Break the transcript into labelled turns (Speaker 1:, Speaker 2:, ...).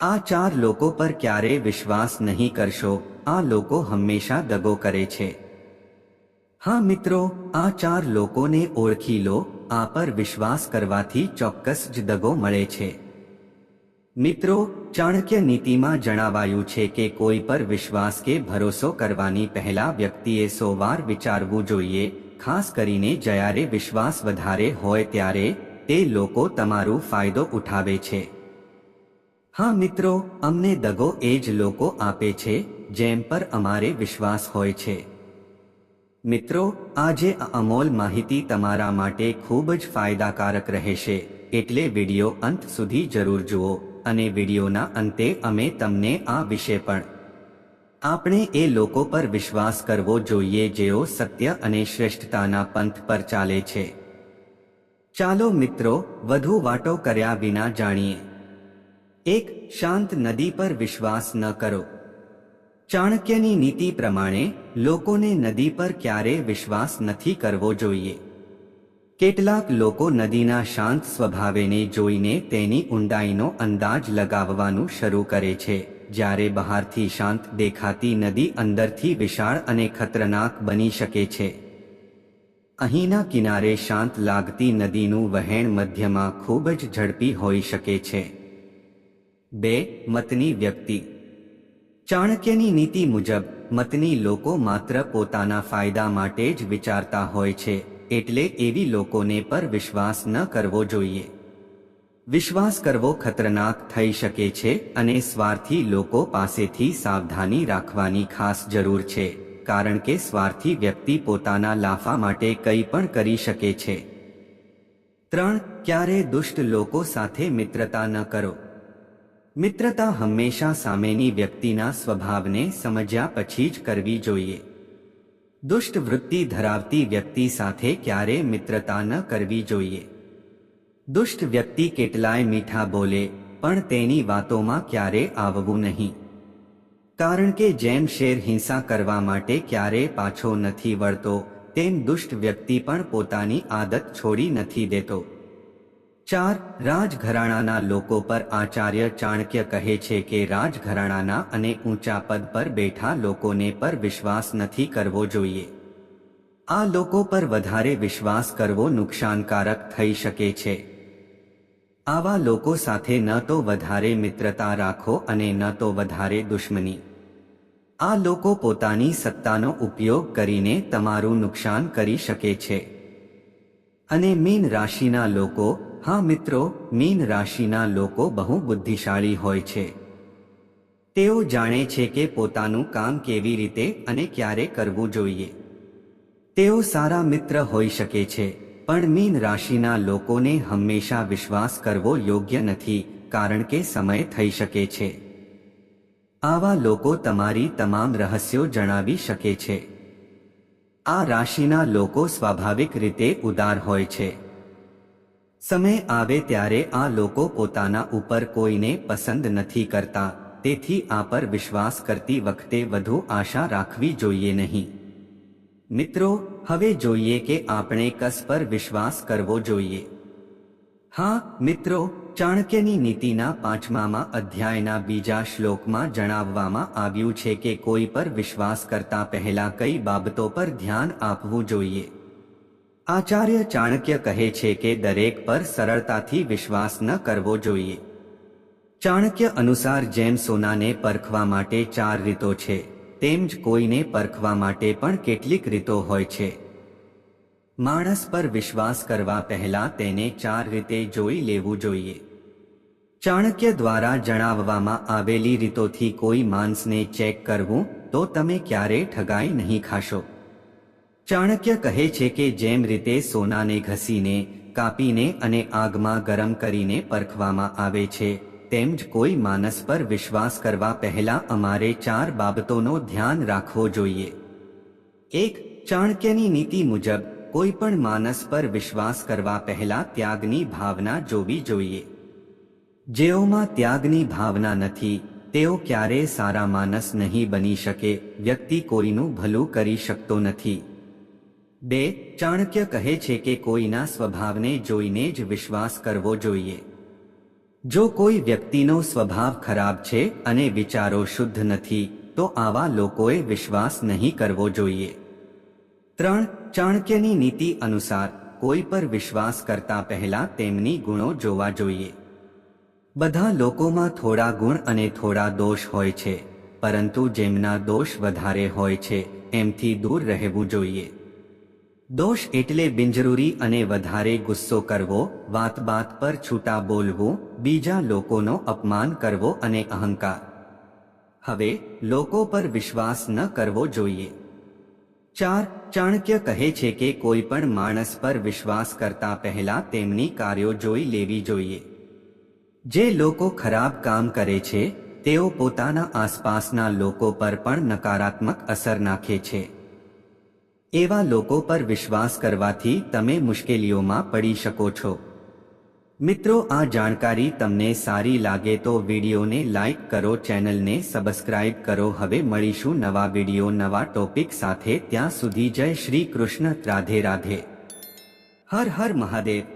Speaker 1: આ ચાર લોકો પર ક્યારે વિશ્વાસ નહીં કરશો આ લોકો હંમેશા દગો કરે છે હા મિત્રો આ ચાર લોકોને ઓળખી લો આ પર વિશ્વાસ કરવાથી ચોક્કસ જ દગો મળે છે મિત્રો ચાણક્ય નીતિમાં જણાવાયું છે કે કોઈ પર વિશ્વાસ કે ભરોસો કરવાની પહેલા વ્યક્તિએ સો વાર વિચારવું જોઈએ ખાસ કરીને જ્યારે વિશ્વાસ વધારે હોય ત્યારે તે લોકો તમારું ફાયદો ઉઠાવે છે હા મિત્રો, અમને દગો એ જ લોકો આપે છે, જેમ પર અમારે વિશ્વાસ હોય છે. મિત્રો, આજે આ અમોલ માહિતી તમારા માટે ખૂબ જ ફાયદાકારક રહેશે, એટલે વીડિયો અંત સુધી જરૂર જુઓ, અને વિડીયોના અંતે અમે તમને આ વિશે પણ. આપણે એ લોકો પર વિશ્વાસ કરવો જોઈએ જેઓ સત્ય અને શ્રેષ્ઠતાના પંથ પર ચાલે છે. ચાલો મિત્રો, વધુ વાતો કર્યા વિના જાણીએ. એક શાંત નદી પર વિશ્વાસ ન કરો. ચાણક્યની નીતિ પ્રમાણે લોકોને નદી પર ક્યારે વિશ્વાસ નથી કરવો જોઈએ. કેટલાક લોકો નદીના શાંત સ્વભાવેને જોઈને તેની ઊંડાઈનો અંદાજ લગાવવાનું શરૂ કરે છે, જ્યારે બહારથી શાંત દેખાતી નદી અંદરથી વિશાળ અને ખતરનાક બની શકે છે. અહીંના કિનારે શાંત લાગતી નદીનું વહેણ મધ્યમાં ખૂબ જ ઝડપી હોઈ શકે છે. બે, મતની વ્યક્તિ. ચાણક્યની નીતિ મુજબ, મતની લોકો માત્ર પોતાના ફાયદા માટે જ વિચારતા હોય છે, એટલે એવી લોકોને પર વિશ્વાસ ન કરવો જોઈએ. વિશ્વાસ કરવો ખતરનાક થઈ શકે છે અને સ્વાર્થી લોકો પાસેથી સાવધાની રાખવાની ખાસ જરૂર છે, કારણ કે સ્વાર્થી વ્યક્તિ પોતાના લાફા માટે કંઈ પણ કરી શકે છે. ત્રણ, ક્યારે દુષ્ટ લોકો સાથે મિત્રતા ન કરો. મિત્રતા હંમેશા સામેની વ્યક્તિના સ્વભાવને સમજ્યા પછી જ કરવી જોઈએ દુષ્ટ વૃત્તિ ધરાવતી વ્યક્તિ સાથે ક્યારે મિત્રતા ન કરવી જોઈએ દુષ્ટ વ્યક્તિ કેટલાય મીઠા બોલે પણ તેની વાતોમાં ક્યારે આવવું નહીં કારણ કે જેમ શેર હિંસા કરવા માટે ક્યારે પાછો નથી વળતો તેમ દુષ્ટ વ્યક્તિ પણ પોતાની આદત છોડી નથી દેતો ચાર રાજઘરાણાના લોકો પર આચાર્ય ચાણક્ય કહે છે કે રાજઘરાણાના અને ઊંચા પદ પર બેઠા લોકોને પર વિશ્વાસ નથી કરવો જોઈએ. આ લોકો પર વધારે વિશ્વાસ કરવો નુકસાનકારક થઈ શકે છે. આવા લોકો સાથે ન તો વધારે મિત્રતા રાખો અને ન તો વધારે દુશ્મની. આ લોકો પોતાની સત્તાનો ઉપયોગ કરીને તમારું નુકસાન કરી શકે છે. અને મીન રાશિના લોકો હા મિત્રો, મીન રાશિના લોકો બહુ બુદ્ધિશાળી હોય છે. તેઓ જાણે છે કે પોતાનું કામ કેવી રીતે અને ક્યારે કરવું જોઈએ. તેઓ સારા મિત્ર હોઈ શકે છે, પણ મીન રાશિના લોકોને હંમેશા વિશ્વાસ કરવો યોગ્ય નથી, કારણ કે સમય થઈ શકે છે. આવા લોકો તમારી તમામ રહસ્યો જણાવી શકે છે. આ રાશિના લોકો સ્વાભાવિક રીતે ઉદાર હોય છે. સમય આવે ત્યારે આ લોકો પોતાના ઉપર કોઈને પસંદ નથી કરતા, તેથી આ પર વિશ્વાસ કરતી વખતે વધુ આશા રાખવી જોઈએ નહીં. મિત્રો, હવે જોઈએ કે આપણે કસ પર વિશ્વાસ કરવો જોઈએ. હા, મિત્રો, ચાણક્યની નીતિના પાંચમામાં અધ્યાયના બીજા શ્લોકમાં જણાવવામાં આવ્યું છે કે કોઈ પર વિશ્વાસ કરતા પહેલા કઈ બાબતો પર ધ્યાન આપવું જોઈએ. આચાર્ય ચાણક્ય કહે છે કે દરેક પર સરળતાથી વિશ્વાસ ન કરવો જોઈએ. ચાણક્ય અનુસાર જેમ સોનાને પરખવા માટે ચાર રીતો છે, તેમ જ કોઈને પરખવા માટે પણ કેટલીક રીતો હોય છે. માણસ પર વિશ્વાસ કરવા પહેલા તેને ચાર રીતે જોઈ લેવું જોઈએ. ચાણક્ય દ્વારા જણાવવામાં આવેલી રીતોથી કોઈ માણસને ચેક કરવું, તો તમે ક્યારેય ઠગાઈ નહીં ખાશો. ચાણક્ય કહે છે કે જેમ રીતે સોનાને ઘસીને, કાપીને અને આગમાં ગરમ કરીને પરખવામાં આવે છે, તેમ જ કોઈ માનસ પર વિશ્વાસ કરવા પહેલા અમારે ચાર બાબતોનો ધ્યાન રાખવો જોઈએ. એક, ચાણક્યની નીતિ મુજબ કોઈ પણ માનસ પર વિશ્વાસ કરવા પહેલા ત્યાગની ભાવના જોવી જોઈએ. જેઓમાં ત્યાગની ભાવના નથી, તેઓ ક્યારેય સારા માનસ નહીં બની શકે, વ્યક્તિ કોઈનું ભલું કરી શકતો નથી. બે, ચાણક્ય કહે છે કે કોઈના સ્વભાવને જોઈને જ વિશ્વાસ કરવો જોઈએ. જો કોઈ વ્યક્તિનો સ્વભાવ ખરાબ છે અને વિચારો શુદ્ધ નથી, તો આવા લોકોએ વિશ્વાસ નહીં કરવો જોઈએ. ત્રણ, ચાણક્યની નીતિ અનુસાર, કોઈ પર વિશ્વાસ કરતા પહેલા તેમની ગુણો જોવા જોઈએ. બધા લોકોમાં થોડા ગુણ અને થોડા દોષ હોય છે, પરંતુ જેમના દોષ વધારે હોય છે, એમથી દૂર રહેવું જોઈએ. દોષ એટલે બિનજરૂરી અને વધારે ગુસ્સો કરવો વાત બાત પર છૂટા બોલવું, બીજા લોકોનો અપમાન કરવો અને અહંકાર. હવે, લોકો પર વિશ્વાસ ન કરવો જોઈએ. ચાર, ચાણક્ય કહે છે કે કોઈ પણ માણસ પર વિશ્વાસ કરતા પહેલા તેમની કાર્યો જોઈ લેવી જોઈએ. જે લોકો ખરાબ કામ કરે છે, તેઓ પોતાના આસપાસના લોકો પર પણ નકારાત્મક અસર નાખે છે. એવા લોકો પર વિશ્વાસ કરવાથી તમે મુશ્કેલીઓમાં પડી શકો છો. મિત્રો, આ જાણકારી તમને સારી લાગે તો વિડીયોને લાઇક કરો, ચેનલને સબસ્ક્રાઇબ કરો. હવે મળીશું નવા વીડિયો, નવા ટોપિક સાથે. ત્યાં સુધી જય શ્રી કૃષ્ણ. રાધે રાધે. હર હર મહાદેવ.